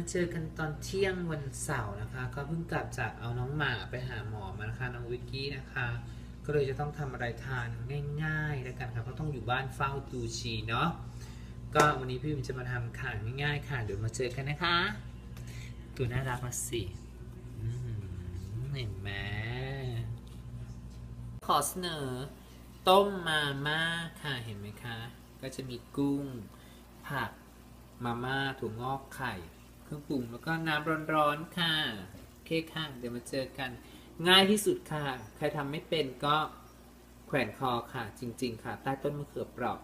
มาเจอกันตอนเที่ยงวันเสาร์นะคะ ก็เพิ่งกลับจากเอาน้องหมาไปหาหมอมานะคะน้องวิกกี้นะคะ ก็เลยจะต้องทำอะไรทานง่ายๆแล้วกันค่ะเพราะต้องอยู่บ้านเฝ้าตูชีเนาะก็วันนี้พี่วิมจะมาทำค่ะง่ายๆค่ะเดี๋ยวมาเจอกันนะคะ ตัวน่ารักมาสิเห็นไหมขอเสนอ ต้มมาม่าค่ะเห็นไหมคะ ก็จะมีกุ้ง ผักมาม่าถั่วงอกไข่ เครื่องปรุงแล้วก็น้ำร้อนๆค่ะโอเคค่ะเดี๋ยวมาเจอกัน ง่ายที่สุดค่ะ ใครทำไม่เป็นก็แขวนคอค่ะ จริง ๆ ค่ะ ใต้ต้นมะเขือเปราะ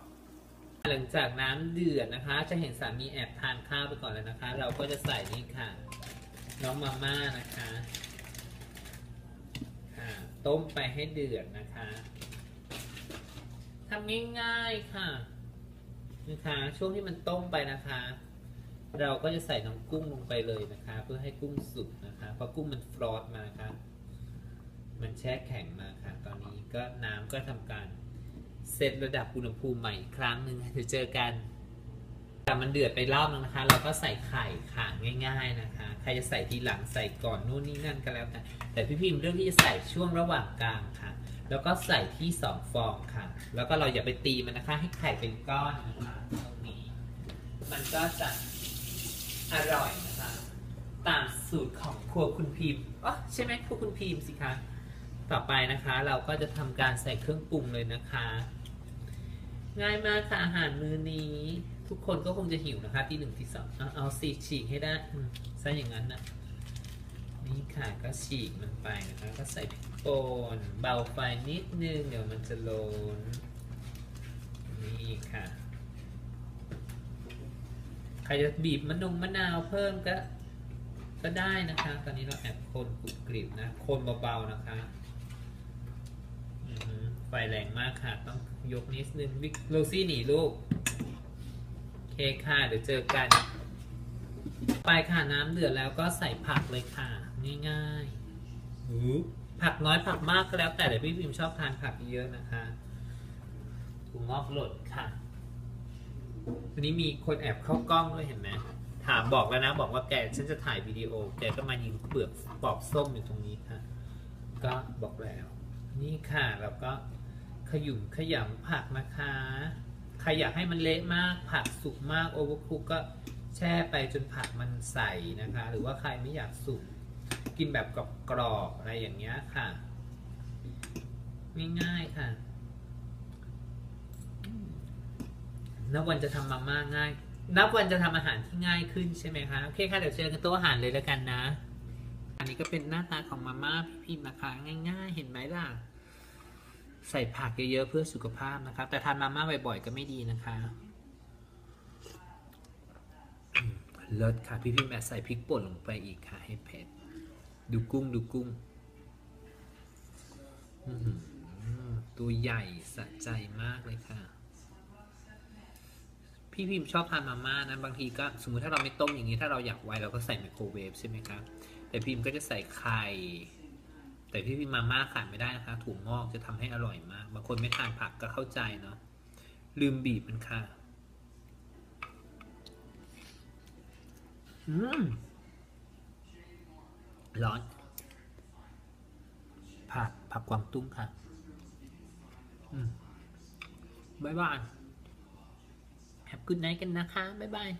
หลังจากน้ำเดือดนะคะ จะเห็นสามีแอบทานข้าวไปก่อนแล้วนะคะ เราก็จะใส่นี่ค่ะ น้องมาม่านะคะะต้มไปให้เดือดนะคะทำง่ายๆค่ะนะคะช่วงที่มันต้มไปนะคะ เราก็จะใส่น้ำกุ้งลงไปเลยนะคะ เพื่อให้กุ้งสุกนะคะเพราะกุ้งมันฟรอสมาค่ะ มันแช่แข็งมาค่ะ ตอนนี้ก็น้ำก็ทำการเซตระดับอุณหภูมิใหม่อีกครั้งหนึ่งเดี๋ยวเจอกันแต่มันเดือดไปรอบนึงนะคะ เราก็ใส่ไข่ค่ะง่าย ๆนะคะ ใครจะใส่ทีหลังใส่ก่อนนู่นนี่นั่นก็แล้วแต่แต่พี่พิมพ์เรื่องที่จะใส่ช่วงระหว่างกลางค่ะ แล้วก็ใส่ที่สองฟองค่ะ แล้วก็เราอย่าไปตีมันนะคะ ให้ไข่เป็นก้อนนะคะตรงนี้ มันก็จะ อร่อยนะคะ ตามสูตรของครัวคุณพิมพ์อ๋อใช่ไหมครัวคุณพิมพ์สิคะ ต่อไปนะคะ เราก็จะทำการใส่เครื่องปรุงเลยนะคะ ง่ายมากค่ะอาหารมื้อนี้ ทุกคนก็คงจะหิวนะคะที่หนึ่งที่สองเอาเอาสีฉีกให้ได้ซะอย่างนั้นนะนี่ค่ะก็ฉีกมันไปนะคะ ก็ใส่พริกป่นเบาไฟนิดนึง เดี๋ยวมันจะโลนนี่ค่ะ ใครจะบีบมะนงมะนาวเพิ่มก็ ก็ได้นะคะ ตอนนี้เราแอบคนกรุบกริบนะ คนเบาๆนะคะไฟแรงมากค่ะ ต้องยกนิดนึงวิกโรซี่หนีลูก เคค่ะเดี๋ยวเจอกัน ไปค่ะน้ำเดือดแล้วก็ใส่ผักเลยค่ะ ง่ายๆผักน้อยผักมากก็แล้วแต่แต่พี่พิมชอบทานผักเยอะนะคะถุงงอกหล่นค่ะ วันนี้มีคนแอบเข้ากล้องด้วยเห็นไหมถามบอกแล้วนะ บอกว่าแกฉันจะถ่ายวิดีโอ แกก็มายิงเปลือกปอกส้มอยู่ตรงนี้ค่ะ ก็บอกแล้ว นี่ค่ะแล้วก็ขยุ่มขยำผักนะคะใครอยากให้มันเละมาก ผักสุกมากโอเวอร์คุกก็แช่ไปจนผักมันใสนะคะ หรือว่าใครไม่อยากสุกกินแบบกรอบๆอะไรอย่างเงี้ยค่ะ ง่ายๆค่ะ นับวันจะทำมาม่าง่าย นับวันจะทำอาหารที่ง่ายขึ้นใช่ไหมคะ โอเคค่ะ เดี๋ยวเจอกันโต๊ะอาหารเลยแล้วกันนะ อันนี้ก็เป็นหน้าตาของมาม่าพี่พิมนะคะ ง่าย ๆ เห็นไหมล่ะ ใส่ผักเยอะๆเพื่อสุขภาพนะคะ แต่ทานมาม่าบ่อยๆก็ไม่ดีนะคะเลิศค่ะ พี่พิมแอบใส่พริกป่นลงไปอีกค่ะ ให้เผ็ด ดูกุ้งดูกุ้งตัวใหญ่สะใจมากเลยค่ะ พี่พิมชอบทานมาม่านะบางทีก็สมมติถ้าเราไม่ต้มอย่างนี้ถ้าเราอยากไวเราก็ใส่ไมโครเวฟใช่ไหมครับแต่พิมก็จะใส่ไข่แต่พี่พิมมาม่าขาดไม่ได้นะคะถั่วงอกจะทำให้อร่อยมากบางคนไม่ทานผักก็เข้าใจเนาะลืมบีบมันค่ะอืมร้อนผักผักกวางตุ้งค่ะ อืมบ๊ายบาย good night กันนะคะ บ๊ายบาย